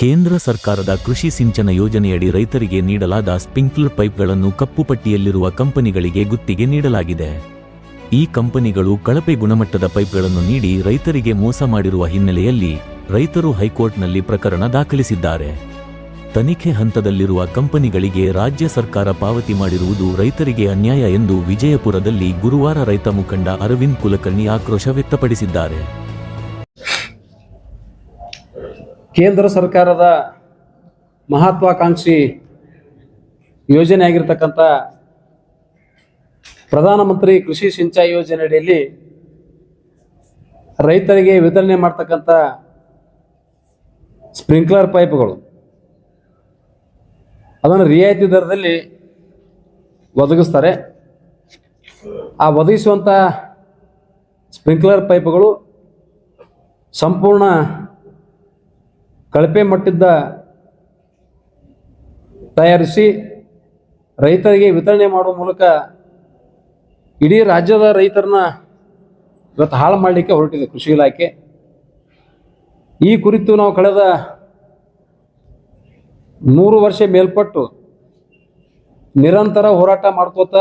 ಕೇಂದ್ರ ಸರ್ಕಾರದ ಕೃಷಿ ಸಿಂಚನ ಯೋಜನೆಯಡಿ ರೈತರಿಗೆ ನೀಡಲಾದ ಸ್ಪಿಂಕ್ಲರ್ ಪೈಪ್ಗಳನ್ನು ಕಪ್ಪು ಪಟ್ಟಿಯಲ್ಲಿರುವ ಕಂಪನಿಗಳಿಗೆ ಗುತ್ತಿಗೆ ನೀಡಲಾಗಿದೆ. ಈ ಕಂಪನಿಗಳು ಕಳಪೆ ಗುಣಮಟ್ಟದ ಪೈಪ್ಗಳನ್ನು ನೀಡಿ ರೈತರಿಗೆ ಮೋಸ ಮಾಡಿರುವ ಹಿನ್ನೆಲೆಯಲ್ಲಿ ರೈತರು ಹೈಕೋರ್ಟ್ನಲ್ಲಿ ಪ್ರಕರಣ ದಾಖಲಿಸಿದ್ದಾರೆ. ತನಿಖೆ ಹಂತದಲ್ಲಿರುವ ಕಂಪನಿಗಳಿಗೆ ರಾಜ್ಯ ಸರ್ಕಾರ ಪಾವತಿ ಮಾಡಿರುವುದು ರೈತರಿಗೆ ಅನ್ಯಾಯ ಎಂದು ವಿಜಯಪುರದಲ್ಲಿ ಗುರುವಾರ ರೈತ ಮುಖಂಡ ಅರವಿಂದ್ ಕುಲಕರ್ಣಿ ಆಕ್ರೋಶ ವ್ಯಕ್ತಪಡಿಸಿದ್ದಾರೆ. ಕೇಂದ್ರ ಸರ್ಕಾರದ ಮಹತ್ವಾಕಾಂಕ್ಷಿ ಯೋಜನೆ ಆಗಿರ್ತಕ್ಕಂಥ ಪ್ರಧಾನಮಂತ್ರಿ ಕೃಷಿ ಸಿಂಚಾಯಿ ಯೋಜನೆ ಅಡಿಯಲ್ಲಿ ರೈತರಿಗೆ ವಿತರಣೆ ಮಾಡ್ತಕ್ಕಂಥ ಸ್ಪ್ರಿಂಕ್ಲರ್ ಪೈಪ್ಗಳು. ಅದನ್ನು ರಿಯಾಯಿತಿ ದರದಲ್ಲಿ ಒದಗಿಸ್ತಾರೆ. ಆ ಒದಗಿಸುವಂಥ ಸ್ಪ್ರಿಂಕ್ಲರ್ ಪೈಪ್ಗಳು ಸಂಪೂರ್ಣ ಕಳಪೆ ಮಟ್ಟದ ತಯಾರಿಸಿ ರೈತರಿಗೆ ವಿತರಣೆ ಮಾಡುವ ಮೂಲಕ ಇಡೀ ರಾಜ್ಯದ ರೈತರನ್ನ ಇವತ್ತು ಹಾಳು ಮಾಡಲಿಕ್ಕೆ ಹೊರಟಿದೆ ಕೃಷಿ ಇಲಾಖೆ. ಈ ಕುರಿತು ನಾವು ಕಳೆದ ಮೂರು ವರ್ಷ ಮೇಲ್ಪಟ್ಟು ನಿರಂತರ ಹೋರಾಟ ಮಾಡ್ಕೋತ